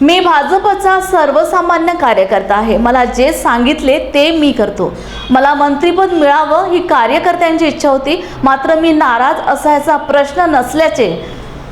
मी भाजपचा सर्वसामान्य कार्यकर्ता आहे. मला जे सांगितले ते मी करतो. मला मंत्रीपद मिळावं ही कार्यकर्त्यांची इच्छा होती. मात्र मी नाराज असायचा प्रश्न नसल्याचे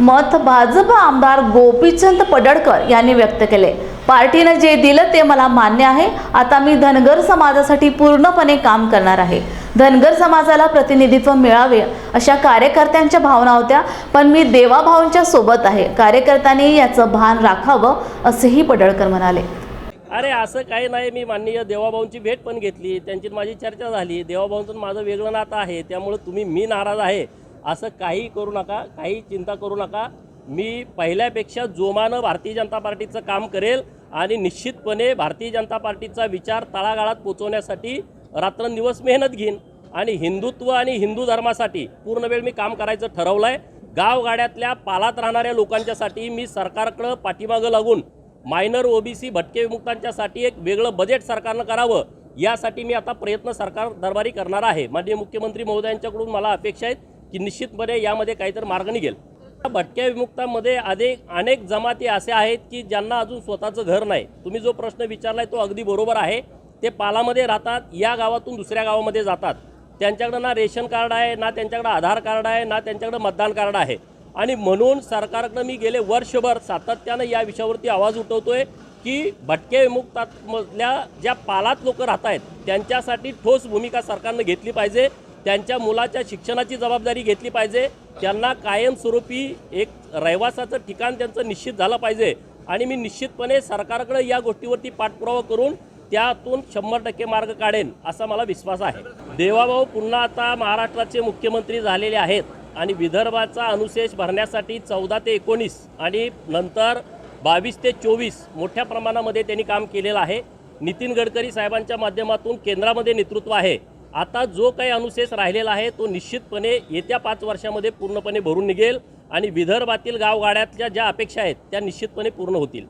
मत भाजप आमदार गोपीचंद पडळकर यांनी व्यक्त केले. पार्टीनं जे दिलं ते मला मान्य आहे. आता मी धनगर समाजासाठी पूर्णपणे काम करणार आहे. धनगर समाजाला प्रतिनिधित्व मिळावे अशा कार्यकर्त्यांच्या भावना होत्या पण मी देवाभाऊंच्या सोबत आहे. कार्यकर्त्यांनी याचं भान राखावं असेही पडळकर म्हणाले. अरे असं काही नाही. मी माननीय देवाभाऊंची भेट पण घेतली. त्यांची माझी चर्चा झाली. देवाभाऊंचं माझं वेगळं नातं आहे. त्यामुळं तुम्ही मी नाराज आहे. असं काही करू नका. काही चिंता करू नका. मी पहिल्यापेक्षा जोमानं भारतीय जनता पार्टीचं काम करेल आणि निश्चितपणे भारतीय जनता पार्टीचा विचार तळागाळात पोचवण्यासाठी रात्रंदिवस मेहनत घेईन. आणि हिंदुत्व आणि हिंदू धर्मासाठी पूर्ण वेळ मी काम करायचं ठरवलं आहे गावगाड्यातल्या पालात राहणाऱ्या लोकांच्यासाठी मी सरकारकडं पाठीमागं लागून मायनर ओबीसी भटके विमुक्तांच्यासाठी एक वेगळं बजेट सरकारनं करावं यासाठी मी आता प्रयत्न सरकार दरबारी करणार आहे. माननीय मुख्यमंत्री महोदयांच्याकडून मला अपेक्षा आहेत की निश्चितपणे यामध्ये काहीतरी मार्ग निघेल. भटक्या विमुक्तांमध्ये अधिक अनेक जमाती असे आहेत की ज्यांना अजून स्वतःचं घर नाही. तुम्ही जो प्रश्न विचारलाय तो अगदी बरोबर आहे. ते पालामध्ये राहतात या गावातून दुसऱ्या गावामध्ये जातात. त्यांच्याकडं ना रेशन कार्ड आहे ना त्यांच्याकडं आधार कार्ड आहे ना त्यांच्याकडं मतदान कार्ड आहे. आणि म्हणून सरकारकडं मी गेले वर्षभर सातत्यानं या विषयावरती आवाज उठवतो आहे की भटके विमुक्तातमधल्या ज्या पालात लोक राहत आहेत त्यांच्यासाठी ठोस भूमिका सरकारनं घेतली पाहिजे. त्यांच्या मुलाच्या शिक्षणाची जबाबदारी घेतली पाहिजे. त्यांना कायमस्वरूपी एक रहिवासाचं ठिकाण त्यांचं निश्चित झालं पाहिजे. आणि मी निश्चितपणे सरकारकडे या गोष्टीवरती पाठपुरावा करून त्यातून शंभर टक्के मार्ग काढेन असा मला विश्वास आहे. देवाभाऊ पुन्हा आता महाराष्ट्राचे मुख्यमंत्री झालेले आहेत आणि विदर्भाचा अनुशेष भरण्यासाठी चौदा ते एकोणीस आणि नंतर बावीस ते चोवीस मोठ्या प्रमाणामध्ये त्यांनी काम केलेलं आहे. नितीन गडकरी साहेबांच्या माध्यमातून केंद्रामध्ये नेतृत्व आहे. आता जो काही अनुशेष राहिलेला आहे तो निश्चितपणे येत्या पाच वर्षामध्ये पूर्णपणे भरून निघेल आणि विदर्भातील गावगाड्यातल्या ज्या अपेक्षा आहेत त्या निश्चितपणे पूर्ण होतील.